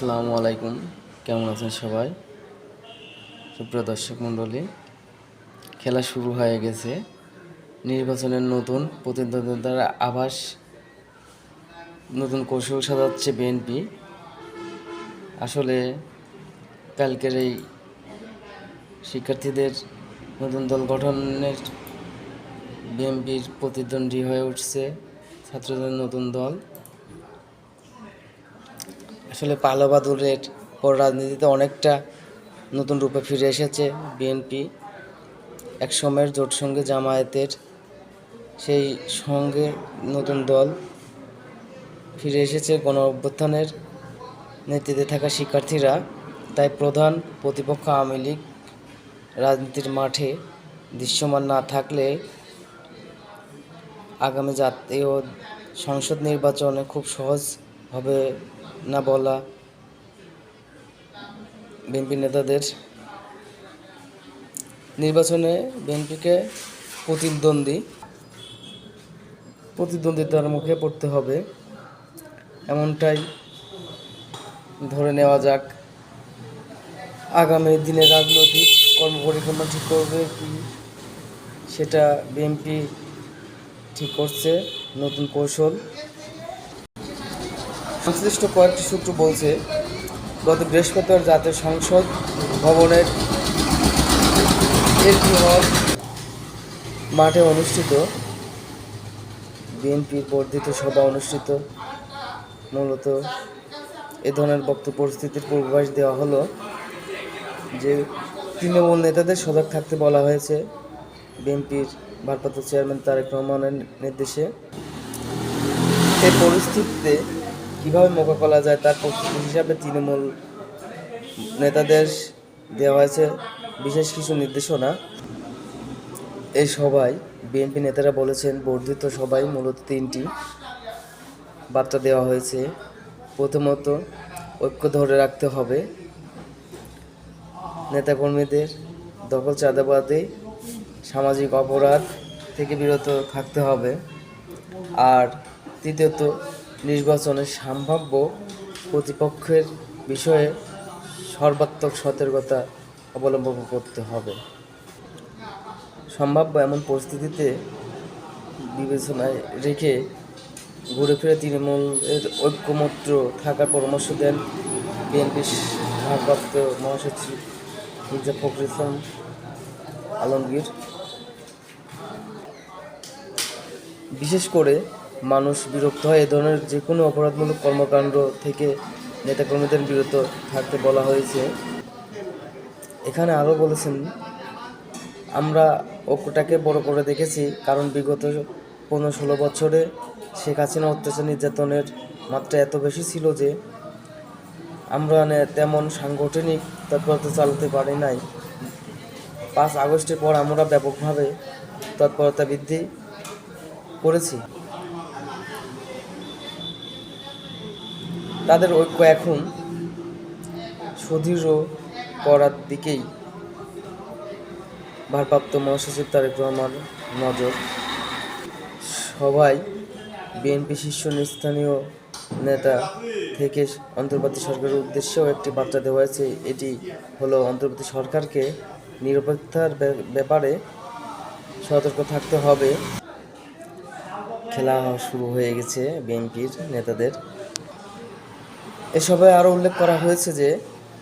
আসসালামু আলাইকুম। কেমন আছেন সবাই? সুপ্রিয় দর্শক মণ্ডলী, খেলা শুরু হয়ে গেছে। নির্বাচনের নতুন প্রতিদ্বন্দ্বিতার আভাস, নতুন কৌশল সাজাচ্ছে বিএনপি। আসলে কালকের এই শিক্ষার্থীদের নতুন দল গঠনের বিএনপির প্রতিদ্বন্দ্বী হয়ে উঠছে ছাত্রদের নতুন দল। আসলে পালাবাদুরের পর রাজনীতিতে অনেকটা নতুন রূপে ফিরে এসেছে বিএনপি। এক সময়ের জোট সঙ্গে জামায়াতের সেই সঙ্গে নতুন দল ফিরে এসেছে গণ অভ্যুত্থানের নেতৃত্বে থাকা শিক্ষার্থীরা। তাই প্রধান প্রতিপক্ষ আওয়ামী লীগ রাজনীতির মাঠে দৃশ্যমান না থাকলে আগামী জাতীয় সংসদ নির্বাচনে খুব সহজ হবে না বলা বিএনপি নেতাদের। নির্বাচনে বিএনপিকে প্রতিদ্বন্দ্বী, প্রতিদ্বন্দ্বিতার মুখে পড়তে হবে। এমনটাই ধরে নেওয়া যাক। আগামী দিনে রাজনৈতিক কর্মপরিকল্পনা ঠিক করবে কি, সেটা বিএনপি ঠিক করছে নতুন কৌশল। সংশ্লিষ্ট কয়েকটি সূত্র বলছে, গত বৃহস্পতিবার জাতীয় সংসদ ভবনের মাঠে অনুষ্ঠিত, বিএনপির বর্ধিত সভা অনুষ্ঠিত। মূলত এ ধরনের বক্তব্য পরিস্থিতির পূর্বাভাস দেওয়া হলো যে তৃণমূল নেতাদের সজাগ থাকতে বলা হয়েছে। বিএনপির ভারপ্রাপ্ত চেয়ারম্যান তারেক রহমানের নির্দেশে এই পরিস্থিতিতে কীভাবে মোকাবেলা যায় তার প্রস্তুতি হিসাবে তৃণমূল নেতাদের দেওয়া হয়েছে বিশেষ কিছু নির্দেশনা। এই সভায় বিএনপি নেতারা বলেছেন, বর্ধিত সভায় মূলত তিনটি বার্তা দেওয়া হয়েছে। প্রথমত, ঐক্য ধরে রাখতে হবে। নেতাকর্মীদের দখল চাঁদাবাদে সামাজিক অপরাধ থেকে বিরত থাকতে হবে। আর তৃতীয়ত নির্বাচনে সম্ভাব্য প্রতিপক্ষের বিষয়ে সর্বাত্মক সতর্কতা অবলম্বন করতে হবে। সম্ভাব্য এমন পরিস্থিতিতে বিবেচনায় রেখে ঘুরে ফিরে তৃণমূলের ঐক্যমত্র থাকার পরামর্শ দেন বিএনপির ভারপ্রাপ্ত মহাসচিব মির্জা ফখরুল ইসলাম আলমগীর। বিশেষ করে মানুষ বিরক্ত হয়, এ ধরনের যে কোনো অপরাধমূলক কর্মকাণ্ড থেকে নেতাকর্মীদের বিরত থাকতে বলা হয়েছে। এখানে আরও বলেছেন, আমরা ঐক্যটাকে বড় করে দেখেছি, কারণ বিগত পনেরো ষোলো বছরে শেখ হাসিনা অত্যাচার নির্যাতনের মাত্রা এত বেশি ছিল যে আমরা তেমন সাংগঠনিক তৎপরতা চালাতে পারি নাই। পাঁচ আগস্টের পর আমরা ব্যাপকভাবে তৎপরতা বৃদ্ধি করেছি। তাদের ঐক্য এখন সুদৃঢ় করার দিকেই। ভারপ্রাপ্ত মহাসচিব তারেক রহমান নজর। সবাই বিএনপি শীর্ষ স্থানীয় নেতা থেকে অন্তর্বর্তী সরকারের উদ্দেশ্যেও একটি বার্তা দেওয়া হয়েছে। এটি হলো, অন্তর্বর্তী সরকারকে নিরপেক্ষতার ব্যাপ- ব্যাপারে সতর্ক থাকতে হবে। খেলা শুরু হয়ে গেছে বিএনপির নেতাদের। এসবে আরও উল্লেখ করা হয়েছে যে,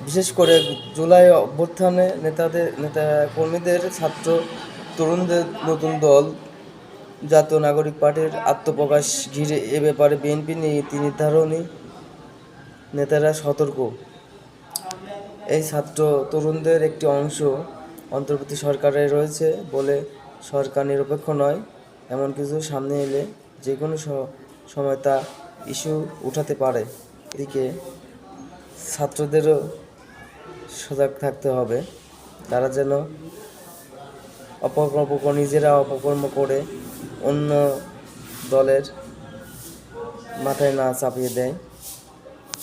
বিশেষ করে জুলাই অভ্যুত্থানে নেতাদের, নেতা কর্মীদের, ছাত্র তরুণদের নতুন দল, জাতীয় নাগরিক পার্টির আত্মপ্রকাশ ঘিরে এ ব্যাপারে বিএনপি নীতি নির্ধারণী নেতারা সতর্ক। এই ছাত্র তরুণদের একটি অংশ অন্তর্বর্তী সরকারে রয়েছে বলে সরকার নিরপেক্ষ নয়, এমন কিছু সামনে এলে যে কোনো সময় তা ইস্যু উঠাতে পারে। এদিকে ছাত্রদেরও সজাগ থাকতে হবে। তারা যেন অপকর্ম নিজেরা অপকর্ম করে অন্য দলের মাথায় না চাপিয়ে দেয়।